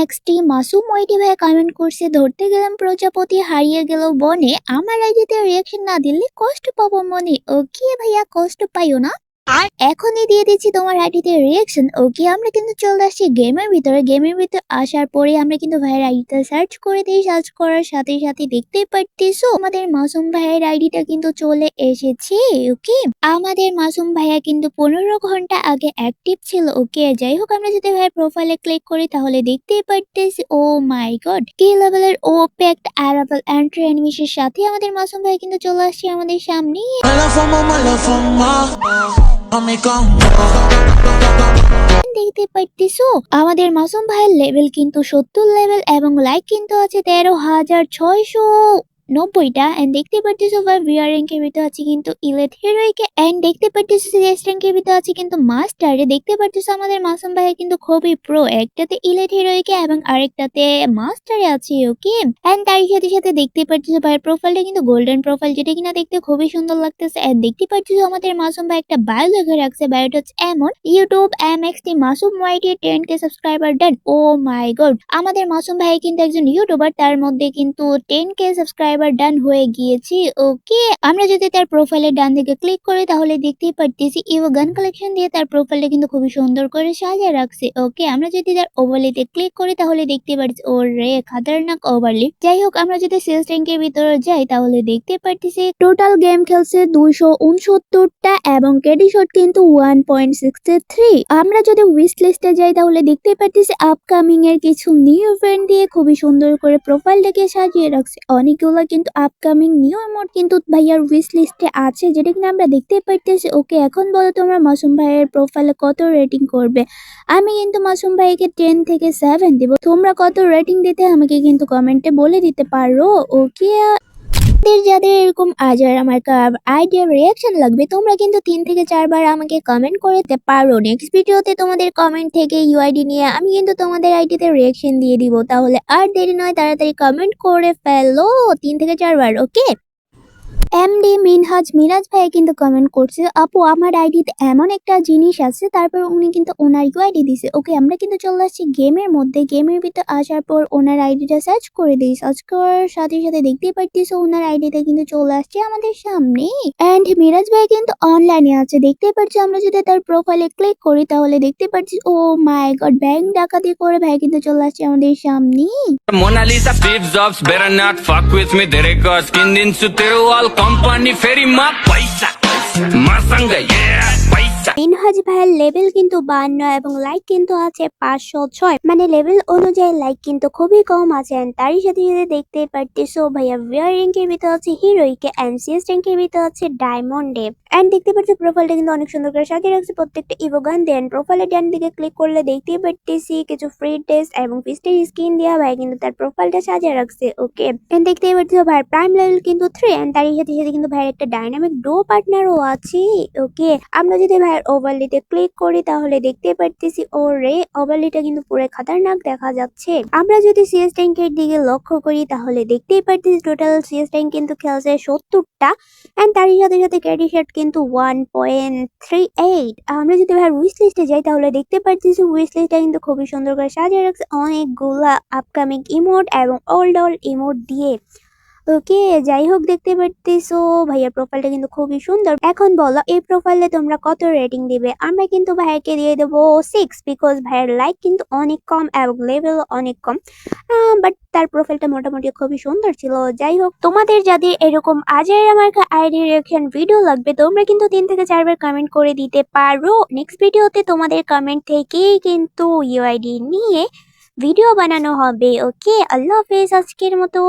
X T Masum ওইটি ভাই comment করছে, ধরতে গেলাম প্রজাপতি, হারিয়ে গেল বনে। আমার আইডিতে রিয়াকশন না দিলে কষ্ট পাবো মনে। ও কি ভাইয়া কষ্ট পাইও না? আর এখনই দিয়ে দিচ্ছি তোমার আইডিতে রিয়েকশন ওকে, আমরা কিন্তু চলে আসছি গেমের ভিতরে। গেমের ভিতরে আসার পরে আমরা কিন্তু ভাইয়ের আইডিটা সার্চ করে দিই। সার্চ করার সাথে সাথে দেখতে পারতেছো, আমাদের মাসুম ভাইয়ের আইডিটা কিন্তু চলে এসেছে, ওকে? আমাদের মাসুম ভাইয়া কিন্তু পনেরো ঘণ্টা আগে অ্যাক্টিভ ছিল, ওকে? যাই হোক, আমরা যদি ভাইয়ের প্রোফাইলে ক্লিক করি, তাহলে দেখতে পারতেছি, ও মাই গড কি লেভেলের ও একটা অ্যারাবল এন্ট্রি অ্যানিমেশনের সাথে আমাদের মাসুম ভাই কিন্তু চলে আসছে আমাদের সামনে। দেখতে পাইতেছো? আমাদের মাসুম ভাইয়ের লেভেল কিন্তু সত্তর লেভেল এবং লাইক কিন্তু আছে তেরো হাজার ছয়শো। নব্বইটা এন্ড দেখতে পারতেছো ভাই ভিআর র্যাঙ্কের ভিতরে আছে কিন্তু ইলেট হিরোইকে এন্ড দেখতে পারতেছো সিএস র্যাঙ্কের ভিতরে আছে কিন্তু মাস্টারে দেখতে পারতেছো আমাদের মাসুম ভাই কিন্তু খুবই প্রো একটাতে ইলেট হিরোইকে এবং আরেকটাতে মাস্টারে আছে ওকে এন্ড তার সাথে সাথে দেখতে পারতেছো ভাইয়ের প্রোফাইলটা কিন্তু গোল্ডেন প্রোফাইল যেটা কিনা দেখতে খুবই সুন্দর লাগতেছে এন্ড দেখতে পারতেছো আমাদের মাসুম ভাই একটা বায়ো লেখা রাখছে বায়োটা হচ্ছে এমন YouTube M X T Masum YT ten কে সাবস্ক্রাইবার দেন ও মাই গড আমাদের মাসুম ভাই কিন্তু একজন ইউটিউবার তার মধ্যে কিন্তু টেন কে সাবস্ক্রাইবার ডান হয়ে গিয়েছি ওকে আমরা যদি তার প্রোফাইলের ডান দিকে ক্লিক করি, তাহলে দেখতেই পারতেছি ইভো গান কালেকশন দিয়ে তার প্রোফাইলটা কিন্তু খুবই সুন্দর করে সাজিয়ে রাখছে ওকে আমরা যদি তার ওভারলিতে ক্লিক করি, তাহলে দেখতে পারছি ও রে খাতারনাক ওভারলি যাই হোক, আমরা যদি সেলস ট্যাঙ্কের ভিতরে যাই, তাহলে দেখতে পারতেছি টোটাল গেম খেলছে দুইশো উনসত্তরটা এবং ক্রেডি শট কিন্তু ওয়ান পয়েন্ট সিক্সটি থ্রি আমরা যদি উইশ লিস্টে যাই, তাহলে দেখতে পারতেছি আপকামিং এর কিছু নিউ ইভেন্ট দিয়ে খুবই সুন্দর করে প্রোফাইলটাকে সাজিয়ে রাখছে। অনেকগুলো কিন্তু আপকামিং নিউ ইমোট কিন্তু ভাইয়ার উইশ লিস্টে আছে, যেটা কিনা আমরা দেখতে পাইতেছি। ওকে, এখন বলো তোমরা মাসুম ভাইয়ের প্রোফাইলে কত রেটিং করবে? আমি কিন্তু মাসুম ভাইকে টেন থেকে সেভেন দিব। তোমরা কত রেটিং দিতে, আমাকে কিন্তু কমেন্টে বলে দিতে পারো ওকে যাদের যাদের এরকম আজার আমার আইডিয়া রিয়াকশন লাগবে, তোমরা কিন্তু তিন থেকে চারবার আমাকে কমেন্ট করতে পারো। নেক্সট ভিডিওতে তোমাদের কমেন্ট থেকে ইউআইডি নিয়ে আমি কিন্তু তোমাদের আইডিতে রিয়াকশন দিয়ে দিব। তাহলে আর দেরি নয়, তাড়াতাড়ি কমেন্ট করে ফেলো তিন থেকে চারবার ওকে এমডি মিনহাজ মিরাজ ভাই কিন্তু কমেন্ট করছে আপু আমার আইডিতে এমন একটা জিনিস আছে তারপর উনি কিন্তু ওনার ইউআইডি দিছে। ওকে আমরা কিন্তু চলে আসছি গেমের মধ্যে। গেমের ভিতর আসার পর ওনার আইডিটা সার্চ করে দিই। সার্চ করার সাথে সাথে দেখতেই পারতেছো ওনার আইডিটা কিন্তু চলে আসছে আমাদের সামনে। এন্ড মিরাজ ভাই কিন্তু অনলাইনে আছে। দেখতেই পাচ্ছি আমরা যদি তার প্রোফাইলে ক্লিক করি তাহলে দেখতে পাচ্ছি ও মাই গড ব্যাংক ডাকাতি করে ভাই কিন্তু চলে আসছে আমাদের সামনে। Mona Lisa, Steve Jobs, better not fuck with me. Dere ka skin din su company फेरिमा पैसा मसँग মিনহাজ ভাইয়ের লেভেল কিন্তু বান্ন এবং লাইক কিন্তু আছে পাঁচশো ছয়। মানে লেভেল অনুযায়ী লাইক কিন্তু খুবই কম আছে and তারই সাথে সাথে দেখতেই পারতেছো, ভাইয়া ভিআর র্যাঙ্কের ভিতর আছে হিরোইকে এন্ড সিএস র্যাঙ্কের ভিতর আছে ডায়মন্ডে এন্ড দেখতে পাচ্ছি প্রোফাইলটা কিন্তু অনেক সুন্দর করে সাজিয়ে রাখছে প্রত্যেকটা ইভোগান দেন প্রোফাইলের ডান দিকে ক্লিক করলে দেখতে পারতেছি কিছু ফ্রি টেস্ট এবং ফিস্টের স্কিন দেওয়া ভাই কিন্তু তার প্রোফাইলটা সাজিয়ে রাখছে ওকে এন্ড দেখতে পারতেছো ভাইয়ের প্রাইম লেভেল কিন্তু থ্রি এন্ড তারই সাথে সাথে কিন্তু ভাইয়ের একটা ডাইনামিক ডো পার্টনারও আছে ওকে আমরা যদি ভাইয়ের ওভারলিতে ক্লিক করি, তাহলে দেখতে পারতেছি ও রে ওভারলিটা কিন্তু পুরো খাতারনাক দেখা যাচ্ছে। আমরা যদি সিএস ট্যাঙ্কের দিকে লক্ষ্য করি, তাহলে দেখতেই পারতেছি টোটাল সিএস ট্যাঙ্ক কিন্তু খেলছে সত্তরটা এন্ড তারই সাথে সাথে ক্যাডি শার্ট কিন্তু ওয়ান পয়েন্ট থ্রি এইট আমরা যদি ভাই উইশ লিস্টে যাই, তাহলে দেখতে পারতেছি উইশ লিস্টটা কিন্তু খুবই সুন্দর করে সাজিয়ে রাখছে। অনেকগুলা আপকামিং ইমোট এবং ওল্ড ওল্ড ইমোট দিয়ে। ওকে, যাই হোক, দেখতে পারতেছো। ভাইয়ার প্রোফাইলটা কিন্তু খুবই সুন্দর। এখন বলো, এই প্রোফাইলে তোমরা কত রেটিং দিবে? আমরা কিন্তু ভাইয়াকে দিয়ে দেবো সিক্স বিকজ ভাইয়ের লাইক কিন্তু অনেক কম এবং লেভেল অনেক কম। বাট তার প্রোফাইলটা মোটামুটি খুবই সুন্দর ছিল। যাই হোক, তোমাদের যাদের এরকম আজের আমার আইডি রিয়াকশন ভিডিও লাগবে, তোমরা কিন্তু তিন থেকে চারবার কমেন্ট করে দিতে পারো। নেক্সট ভিডিওতে তোমাদের কমেন্ট থেকেই কিন্তু ইউআইডি নিয়ে ভিডিও বানানো হবে ওকে আল্লাহ হাফেজ আজকের মতো।